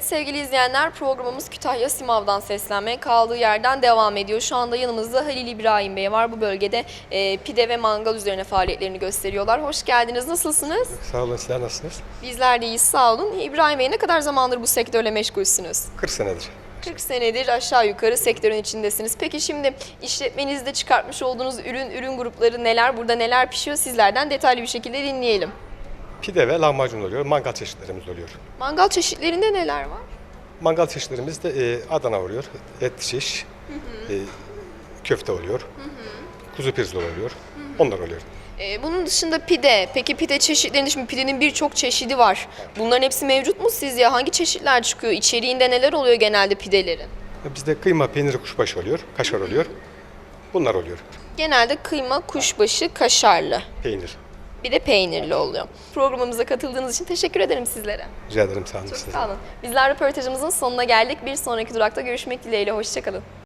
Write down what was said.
sevgili izleyenler programımız Kütahya Simav'dan seslenmeye kaldığı yerden devam ediyor. Şu anda yanımızda Halil İbrahim Bey var. Bu bölgede e, pide ve mangal üzerine faaliyetlerini gösteriyorlar. Hoş geldiniz. Nasılsınız? Sağ olun, sizler nasılsınız? Bizler de iyiyiz. Sağ olun. İbrahim Bey ne kadar zamandır bu sektörle meşgulsünüz? 40 senedir. 40 senedir aşağı yukarı sektörün içindesiniz. Peki şimdi işletmenizde çıkartmış olduğunuz ürün ürün grupları neler? Burada neler pişiyor? Sizlerden detaylı bir şekilde dinleyelim. Pide ve lahmacun oluyor, mangal çeşitlerimiz oluyor. Mangal çeşitlerinde neler var? Mangal çeşitlerimiz de e, Adana oluyor, et şiş, e, köfte oluyor, kuzu pirzola oluyor, onlar oluyor. Ee, bunun dışında pide. Peki pide çeşitlerinde şimdi pidenin birçok çeşidi var. Bunların hepsi mevcut mu sizce? Hangi çeşitler çıkıyor? İçeriğinde neler oluyor genelde pidelerin? Bizde kıyma, peyniri, kuşbaşı oluyor, kaşar oluyor. Bunlar oluyor. Genelde kıyma, kuşbaşı, kaşarlı. Peynir. Bir de peynirli oluyor. Programımıza katıldığınız için teşekkür ederim sizlere. Rica ederim sağ olun. Çok size. sağ olun. Bizler röportajımızın sonuna geldik. Bir sonraki durakta görüşmek dileğiyle. Hoşçakalın.